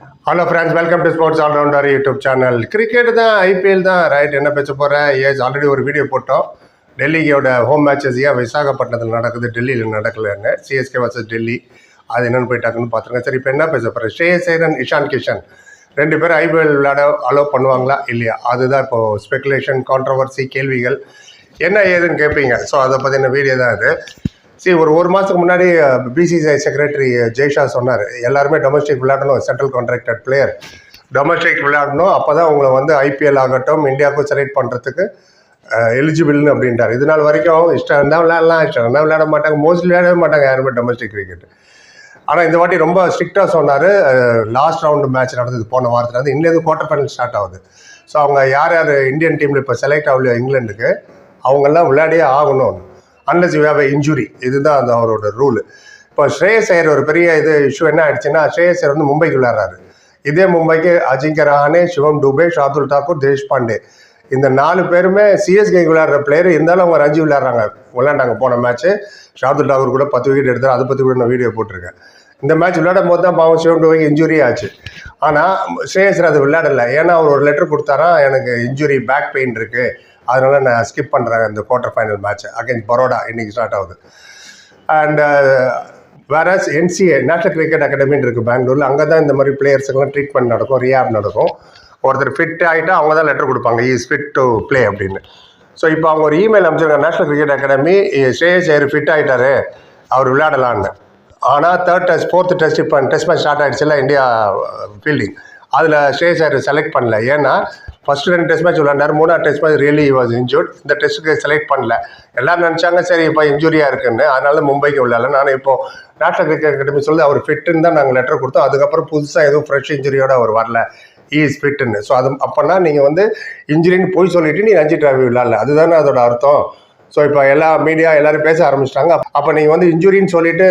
Hello friends welcome to sports allrounder YouTube channel cricket தான் IPL தான் right என்ன பேச போகிறேன் ஏஸ் ஆல்ரெடி ஒரு வீடியோ போட்டோம். டெல்லியோட ஹோம் மேட்சஸ் ஏன் விசாகப்பட்டினத்தில் நடக்குது டெல்லியில் நடக்கலன்னு. CSK versus Delhi. அது என்னென்னு போயிட்டாங்கன்னு பார்த்துருங்க. சரி இப்போ என்ன பேச போகிறேன் ஷேயஸ் ஐரன் இஷான் கிஷன். ரெண்டு பேரும் ஐபிஎல் விளையாட அலோவ் பண்ணுவாங்களா? இல்லையா? அதுதான் இப்போது ஸ்பெகுலேஷன் கான்ட்ரவர்சி கேள்விகள். என்ன ஏதுன்னு கேட்பீங்க ஸோ அதை பற்றின வீடியோ தான் அது சரி ஒரு ஒரு மாதத்துக்கு முன்னாடி பிசிசிஐ செக்ரட்டரி ஜெய்ஷா சொன்னார். எல்லாருமே டொமஸ்டிக் விளையாடணும் சென்ட்ரல் கான்ட்ராக்டட் பிளேயர் டொமஸ்டிக் விளையாடணும் அப்போ தான் உங்களை வந்து ஐபிஎல் ஆகட்டும் இந்தியாவுக்கும் செலக்ட் பண்ணுறதுக்கு எலிஜிபிள்னு அப்படின்ட்டார். இது நாள் வரைக்கும் இஷ்டம் இருந்தால் விளையாடலாம் இஷ்டம் இருந்தால் விளையாட மாட்டாங்க மோஸ்ட்லி விளையாடவே மாட்டாங்க யாருமே டொமஸ்டிக் கிரிக்கெட் ஆனால் இந்த வாட்டி ரொம்ப ஸ்ட்ரிக்டாக சொன்னார். லாஸ்ட் ரவுண்டு மேட்ச் நடந்தது போன வாரத்தில் வந்து இன்னும் குவார்டர் ஃபைனல் ஸ்டார்ட் ஆகுது. ஸோ அவங்க யார் யார் இந்தியன் டீமில் இப்போ செலக்ட் ஆகலையோ இங்கிலாண்டுக்கு அவங்கெல்லாம் விளையாடியே ஆகணும். அன்லஸ் யூ ஹேவ் இன்ஜுரி இதுதான் அந்த அவரோட ரூல் இப்போ ஸ்ரேயஸ் ஐயர் ஒரு பெரிய இது இஷ்யூ என்ன ஆயிடுச்சுன்னா ஸ்ரேயஸ் ஐயர் வந்து மும்பைக்கு விளையாடுறாரு. இதே மும்பைக்கு அஜிங்க ரஹானே சிவம் டூபே ஷாதுல் தாக்கூர் தேஷ்பாண்டே இந்த நாலு பேருமே சிஎஸ்கே விளையாடுற பிளேயர் இருந்தாலும் அவங்க ரஞ்சி விளையாடுறாங்க. விளையாண்டாங்க. போன மேட்ச்சு ஷாதுல் தாக்கூர் கூட பத்து விக்கெட் எடுத்தார் அதை பற்றி கூட நான் வீடியோ போட்டிருக்கேன். இந்த மேட்ச் விளையாடும் போது தான் பாவம் சிவம் டூபே இன்ஜுரி ஆச்சு. ஆனால் ஸ்ரேயஸ் அது விளையாடலை. ஏன்னா அவர் ஒரு லெட்டர் கொடுத்தாரா எனக்கு இன்ஜுரி பேக் பெயின் இருக்குது அதனால் நான் ஸ்கிப் பண்ணுறேன் இந்த quarter final match against Baroda இன்னைக்கு ஸ்டார்ட் ஆகுது. அண்ட் வேற என்சிஏ நேஷனல் கிரிக்கெட் அகாடமின்னு இருக்குது பெங்களூரில் அங்கே தான் இந்த மாதிரி பிளேயர்ஸுக்கெல்லாம் ட்ரீட்மெண்ட் நடக்கும் ரியாப் நடக்கும். ஒருத்தர் ஃபிட் ஆகிட்டா அவங்க தான் லெட்டர் கொடுப்பாங்க இஸ் ஃபிட் டு ப்ளே அப்படின்னு. ஸோ இப்போ அவங்க ஒரு இமெயில் அமைச்சிருக்காங்க national cricket academy Shreyas Iyer fit ஆகிட்டாரு அவர் விளையாடலான்னு. ஆனால் தேர்ட் டெஸ்ட் ஃபோர்த்து டெஸ்ட் இப்போ டெஸ்ட் மேட்ச் ஸ்டார்ட் ஆகிடுச்சுல இந்தியா ஃபீல்டிங் அதில் ஸ்ரேயஸ் ஐயர் செலக்ட் பண்ணல. ஏன்னா ஃபர்ஸ்ட் ரெண்டு டெஸ்ட் மேட்ச் விளையாண்டார் மூணாவது test match really was injured இந்த டெஸ்ட்டுக்கு செலக்ட் பண்ணல. எல்லாரும் நினச்சாங்க சரி இப்போ இன்ஜுரியாக இருக்குன்னு. அதனால மும்பைக்கு விளையாடல. நான் இப்போ நேஷனல் கிரிக்கெட் அகாடமி சொல்லி அவர் ஃபிட்டுன்னு தான் நாங்கள் லெட்டர் கொடுத்தோம். அதுக்கப்புறம் புதுசாக எதுவும் ஃப்ரெஷ் இன்ஜுரியோடு அவர் வரல. இஸ் ஃபிட்டுன்னு ஸோ அது அப்போனா நீங்கள் வந்து இன்ஜுரின்னு போய் சொல்லிட்டு நீ ரஞ்சி டிராஃபி விளாட்ல அதுதானே அதோட அர்த்தம். ஸோ இப்போ எல்லா மீடியா எல்லாரும் பேச ஆரம்பிச்சிட்டாங்க. அப்போ நீங்கள் வந்து இன்ஜுரின்னு சொல்லிட்டு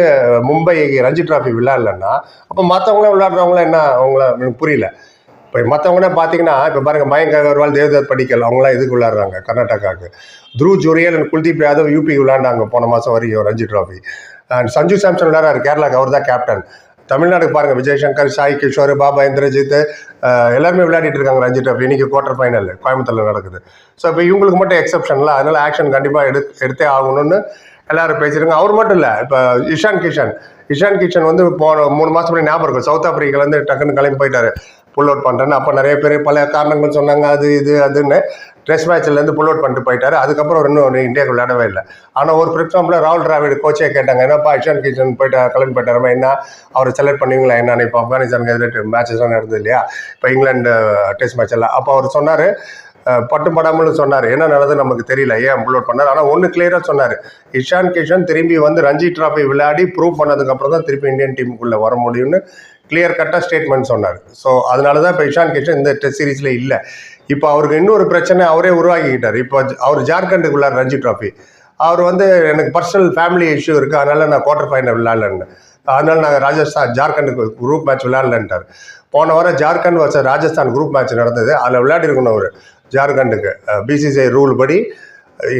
மும்பை ரஞ்சி டிராஃபி விளாட்லன்னா அப்போ மற்றவங்களாம் விளாட்றவங்களாம் என்ன அவங்கள எனக்கு புரியல? இப்போ மற்றவங்க பார்த்தீங்கன்னா இப்போ பாருங்கள் மயங்க் அகர்வால் தேவ்தத் படிக்கல் அவங்களாம் இதுக்கு விளாட்றாங்க கர்நாடகாவுக்கு through Jurel and Kuldeep Yadav UP விளாண்டாங்க போன மாதம் வரைக்கும் ரஞ்சி ட்ராஃபி அண்ட் சஞ்சு சாம்சன் விளையாடுறாரு கேரளாவுக்கு அவர் தான் கேப்டன். தமிழ்நாடுக்கு பாருங்க விஜய் சங்கர் சாய் கிஷோர் பாபா இந்திரஜித் எல்லாருமே விளையாடிட்டு இருக்காங்க ரஞ்சி ட்ராஃபி இன்னைக்கு குவார்டர் ஃபைனல் கோயம்புத்தூர்ல நடக்குது. ஸோ இப்போ இவங்களுக்கு மட்டும் எக்ஸப்ஷன்ல அதனால ஆக்ஷன் கண்டிப்பாக எடு எடுத்தே ஆகணும்னு எல்லாரும் பேசியிருக்காங்க. அவர் மட்டும் இல்லை இப்போ இஷான் கிஷன். இஷான் கிஷன் வந்து போன மூணு மாதம் முன்னாடி ஞாபகம் இருக்கும் சவுத் ஆப்பிரிக்காலேருந்து டக்குன்னு கிளம்பி போயிட்டாரு. புல் அவுட் பண்ணுறேன்னு அப்போ நிறைய பேர் பல காரணங்கள் சொன்னாங்க அது இது அதுன்னு. டெஸ்ட் மேட்ச்லேருந்து புல் அவுட் பண்ணிட்டு போயிட்டார். அதுக்கப்புறம் இன்னும் இந்தியாவுக்கு விளையாடவே இல்லை. ஆனால் ஒரு ஃபார் எக்ஸாம்பிள் ராகுல் டிராவிட் கோச்சே கேட்டாங்க என்னப்பா இஷான் கிஷன் போயிட்டு கிளம்பி போயிட்டாருமா? என்ன? அவரை செலக்ட் பண்ணுவீங்களா? என்ன? இப்போ ஆப்கானிஸ்தானுக்கு எதிர்த்து மேட்சஸ்லாம் நடந்தது இல்லையா? இப்போ இங்கிலாந்து டெஸ்ட் மேட்ச் எல்லாம். அப்போ அவர் சொன்னார் பட்டு படாமலும் சொன்னார். என்ன நடந்தது நமக்கு தெரியல ஏன் அப்லோட் பண்ணார்? ஆனால் ஒன்று கிளியராக சொன்னார். இஷான் கிஷன் திரும்பி வந்து ரஞ்சி டிராஃபி விளையாடி ப்ரூவ் பண்ணதுக்கப்புறம் தான் திருப்பி இந்தியன் டீமுக்குள்ளே வர முடியும்னு கிளியர் கட்டாக ஸ்டேட்மெண்ட் சொன்னார். ஸோ அதனால தான் இப்போ இஷான் கிஷன் இந்த டெஸ்ட் சீரீஸில் இல்லை. இப்போ அவருக்கு இன்னொரு பிரச்சனை அவரே உருவாக்கிக்கிட்டார். இப்போ அவர் ஜார்க்கண்டுக்கு விளாட்ற ரஞ்சி ட்ராஃபி அவர் வந்து எனக்கு பர்சனல் ஃபேமிலி இஷ்யூ இருக்குது அதனால் நான் குவார்டர் ஃபைனல் விளையாடலன்னு. அதனால் நாங்கள் ராஜஸ்தான் ஜார்க்கண்டுக்கு குரூப் மேட்ச் விளையாடலன்ட்டார். போன வாரம் ஜார்க்கண்ட் வச்ச ராஜஸ்தான் குரூப் மேட்ச் நடந்தது. அதில் விளையாடிருக்கணும் அவர் ஜார்க்கண்டுக்கு. பிசிசிஐ ரூல் படி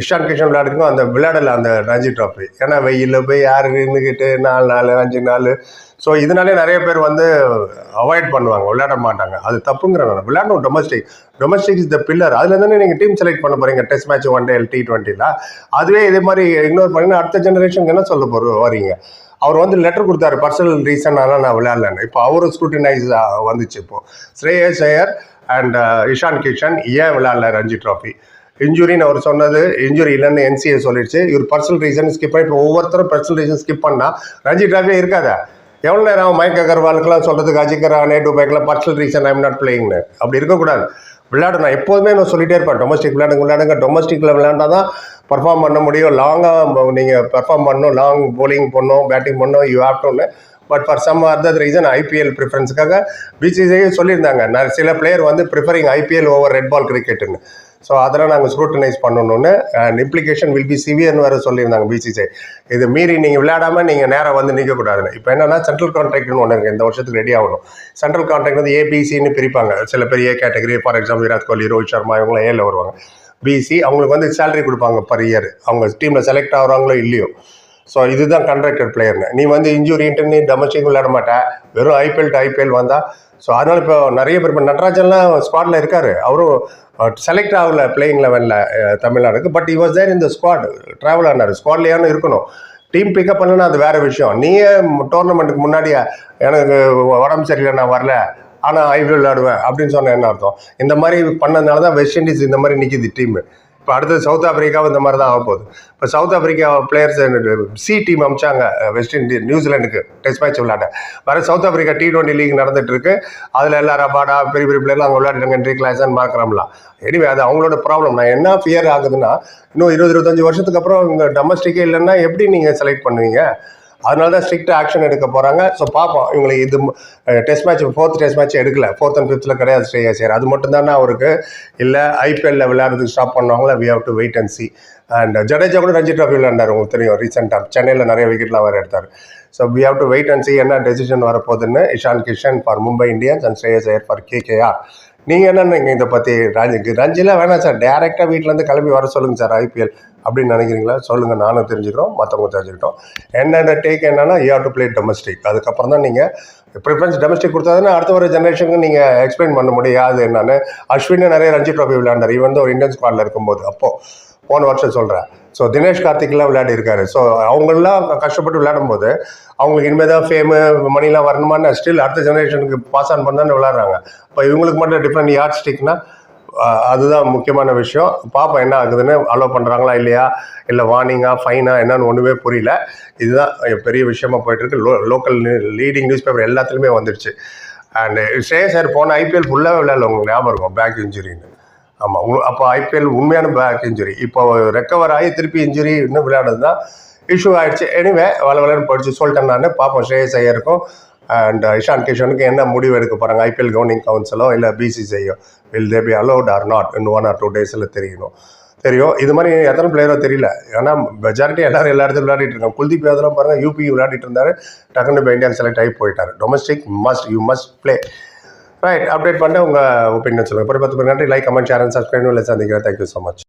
இஷான் கிஷன் விளையாடிருக்கோம் அந்த விளையாடலை அந்த ரஞ்சி ட்ராஃபி ஏன்னா வெயிலில் போய் யார் நின்றுக்கிட்டு நாலு நாலு அஞ்சு நாள் ஸோ இதனாலே நிறைய பேர் வந்து அவாய்ட் பண்ணுவாங்க விளையாட மாட்டாங்க. அது தப்புங்கிறனால விளையாடணும் domestic domestic is the pillar அதில் தானே நீங்கள் டீம் செலக்ட் பண்ண போகிறீங்க test match one day T டுவெண்ட்டியில் அதுவே இதே மாதிரி இக்னோர் பண்ணிங்கன்னா அடுத்த ஜெனரேஷனுக்கு என்ன சொல்ல போகிற வரீங்க? அவர் வந்து லெட்டர் கொடுத்தாரு. பர்சனல் ரீசனால நான் விளையாடலன்னு. இப்போ அவரும் ஸ்க்ரூட்டினைஸ் வந்துச்சு இப்போ. ஸ்ரேயஸ் ஐயர் அண்ட் இஷான் கிஷன் ஏன் விளையாடல ரஞ்சி ட்ராஃபி இன்ஜுரின்னு அவர் சொன்னது இன்ஜுரி இல்லைன்னு என்சிஏ சொல்லிடுச்சு. இவர் பர்சனல் ரீசன் ஸ்கிப் பண்ணி இப்போ ஒவ்வொருத்தரும் பர்சனல் ரீசன் ஸ்கிப் பண்ணால் ரஞ்சி ட்ராஃபியே இருக்காதா? எவ்வளோ நேரம் ஆகும்? மயக்க அகர்வாலுக்குலாம் சொல்கிறதுக்கு அஜிங்கர் நேட்டு டுபேக்கெலாம் பர்சனல் ரீசன் ஐம் நாட் பிளேயிங்னு அப்படி இருக்கக்கூடாது. விளையாடணும். எப்போதுமே நான் சொல்லிகிட்டே இருப்பேன். டொமஸ்டிக் விளையாடுங்க விளையாடுங்க. டொமஸ்டிக்கில் விளையாண்டா தான் பர்ஃபார்ம் பண்ண முடியும். லாங்காக நீங்கள் பெர்ஃபார்ம் பண்ணணும். லாங் போலிங் பண்ணணும் பேட்டிங் பண்ணணும் you have டுன்னு but for some other reason IPL ப்ரிஃபரன்ஸுக்காக BCCI சொல்லியிருந்தாங்க. நான் சில பிளேயர் வந்து preferring IPL over red ball கிரிக்கெட்டுன்னு so அதெல்லாம் நாங்கள் ஸ்க்ரூட்டனைஸ் பண்ணணும்னு அண்ட் இம்ப்ளிகேஷன் வில் பி சிவியர்னு வேறு சொல்லியிருந்தாங்க பிசிசிஐ இது மீறி நீங்கள் விளையாடாமல் நீங்கள் நேராக வந்து நிற்கக்கூடாதுன்னு இப்போ என்னன்னா சென்ட்ரல் கான்ட்ராக்ட்னு ஒன்று இருக்குது இந்த வருஷத்துக்கு ரெடி ஆகணும். சென்ட்ரல் கான்ட்ராக்ட் வந்து ஏபிசின்னு பிரிப்பாங்க. சில பெரிய category for example Virat Kohli Rohit Sharma இவங்களாம் ஏல வருவாங்க. பிசி அவங்களுக்கு வந்து சேலரி கொடுப்பாங்க பர் இயர் அவங்க டீமில் செலக்ட் ஆகுறாங்களோ இல்லையோ. ஸோ இதுதான் கான்ட்ராக்டட் பிளேயர்னு நீ வந்து இன்ஜுரின்ட்டு நீ டொமஸ்டிக் விளையாட மாட்டேன் வெறும் ஐபிஎல் டு ஐபிஎல் வந்தால் ஸோ அதனால் இப்போ நிறைய பேர் இப்போ நடராஜன்லாம் ஸ்குவாடில் இருக்கார். அவரும் செலக்ட் ஆகல பிளேயிங் லெவனில் தமிழ்நாடுக்கு. பட் இ வாஸ் தேர் இந்த ஸ்குவாட் ட்ராவல் ஆனார். ஸ்குவாட்லேயானு இருக்கணும். டீம் பிக்கப் பண்ணனா அது வேற விஷயம். நீயே டோர்னமெண்ட்டுக்கு முன்னாடியே எனக்கு உடம்பு சரியில்லை நான் வரல. ஆனால் ஐபிஎல் விளையாடுவேன் அப்படின்னு சொன்ன என்ன அர்த்தம்? இந்த மாதிரி பண்ணதுனால தான் வெஸ்ட் இண்டீஸ் இந்த மாதிரி நிற்கிது டீம் இப்போ அடுத்தது சவுத் ஆப்பிரிக்காவும் இந்த மாதிரி தான் ஆக போகுது. இப்போ South Africa players C team அமிச்சாங்க West Indies நியூசிலாண்டுக்கு டெஸ்ட் மேட்ச் விளையாட. வர South Africa T twenty league நடந்துட்டு இருக்கு. அதில் எல்லா ரபாடா பெரிய பெரிய பிளேயர்லாம் அங்கே விளையாடுறாங்க என்ட்ரி கிளாஸான்னு மார்க்கரம்லாம் எனிவே அது அவங்களோட ப்ராப்ளம் நான் என்ன ஃபியர் ஆகுதுன்னா இன்னும் இருபது இருபத்தஞ்சு வருஷத்துக்கு அப்புறம் இங்கே டொமஸ்டிக்கே இல்லைன்னா எப்படி நீங்கள் செலக்ட் பண்ணுவீங்க? அதனால தான் ஸ்ட்ரிக்ட் ஆக்ஷன் எடுக்க போகிறாங்க ஸோ பார்ப்போம் இவங்களுக்கு இது test match fourth test match எடுக்கல. ஃபோர்த் அண்ட் ஃபிஃப்த்தில் கிடையாது ஸ்ரேயர் அது மட்டும் தானே அவருக்கு. இல்லை ஐபிஎல்ல விளையாடுறதுக்கு ஸ்டாப் பண்ணுவாங்களா? We have to wait and see and Jadeja கூட ரஞ்சி ட்ராஃபி விளையாண்டார். உங்களுக்கு தெரியும் ரீசெண்டாக சென்னையில் நிறைய விக்கெட்லாம் வேறு எடுத்தார். So we have to wait and see என்ன டெசிஷன் வரப்போகுதுன்னு. Ishan Kishan for Mumbai Indians and Shreyas Iyer for KKR நீங்கள் என்ன இதை பற்றி ரஞ்சிக்கு ரஞ்சிலாம் வேணாம் சார். டேரெக்டாக வீட்டிலேருந்து கிளம்பி வர சொல்லுங்கள் சார் ஐபிஎல் அப்படின்னு நினைக்கிறீங்களா? சொல்லுங்கள் நானும் தெரிஞ்சுக்கிறோம் மற்றவங்க தெரிஞ்சுக்கிட்டோம். என்னென்ன டேக் என்னென்னா you have to play domestic அதுக்கப்புறம் தான் நீங்கள் ப்ரிஃபரன்ஸ் டொமஸ்டிக் கொடுத்தாதானே அடுத்த ஒரு ஜென்ரேஷனுக்கு நீங்கள் எக்ஸ்பிளைன் பண்ண முடியாது என்னென்னு. அஸ்வினே நிறைய ரஞ்சி ட்ராஃபி விளையாண்டார். ஈவன் வந்து ஒரு இந்தியன் ஸ்குவாடில் இருக்கும்போது. அப்போது போன வருஷம் சொல்கிறேன் ஸோ தினேஷ் கார்த்திக்லாம் விளையாடி இருக்காரு ஸோ அவங்களாம் கஷ்டப்பட்டு விளையாடும் போது அவங்களுக்கு இனிமேல் தான் ஃபேமு மணிலாம் வரணுமான்னு ஸ்டில் அடுத்த ஜெனரேஷனுக்கு பாஸ் ஆன் பண்ணான்னு விளையாடுறாங்க. இப்போ இவங்களுக்கு மட்டும் டிஃப்ரெண்ட் யார்ட் ஸ்டிக்னா அதுதான் முக்கியமான விஷயம். பார்ப்போம் என்ன ஆகுதுன்னு அலோவ் பண்ணுறாங்களா இல்லையா? இல்லை வார்னிங்கா ஃபைனா என்னன்னு ஒன்றுமே புரியல. இதுதான் பெரிய விஷயமா போயிட்டு இருக்கு low local leading news paper எல்லாத்துலேயுமே வந்துடுச்சு அண்ட் ஸ்ரேயா சார் போன ஐபிஎல் ஃபுல்லாகவே விளையாடல உங்களுக்கு ஞாபகம் இருக்கும் பேக் இன்ஜுரின்னு ஆமாம் அப்போ ஐபிஎல் உண்மையான பேக் இன்ஜுரி இப்போ ரெக்கவர் ஆகி திருப்பி இன்ஜுரி இன்னும் விளையாடுறது தான் இஷ்யூ ஆகிடுச்சு எனிவே வள வளன்னு படிச்சு சொல்லிட்டேன் நான். பார்ப்போம் ஸ்ரேயஸ் ஐயருக்கும் அண்ட் இஷான் கிஷனுக்கு என்ன முடிவு எடுக்க போகிறாங்க ஐபிஎல் கவர்னிங் கவுன்சிலோ இல்லை பிசிசிஐயோ will they be allowed or not in one or two டேஸில் தெரியணும் தெரியும். இது மாதிரி எத்தனை பிளேயரோ தெரியல. ஏன்னா மெஜாரிட்டி எல்லாரும் எல்லா இடத்துல விளையாடிட்டு இருக்காங்க. குல்தீப் யாதவ்லாம் பாருங்கள் யூபி விளையாடிட்டு இருந்தாரு. டக்குன்னு இப்போ இந்தியாவில் செலக்ட் ஆகி போயிட்டார். Domestic must you must play right update பண்ணிட்டு உங்கள் ஒப்பீனியன் சொல்லுங்கள் இப்போ பத்து நன்றி. Like comment share and subscribe சந்திக்கிறேன். Thank you so much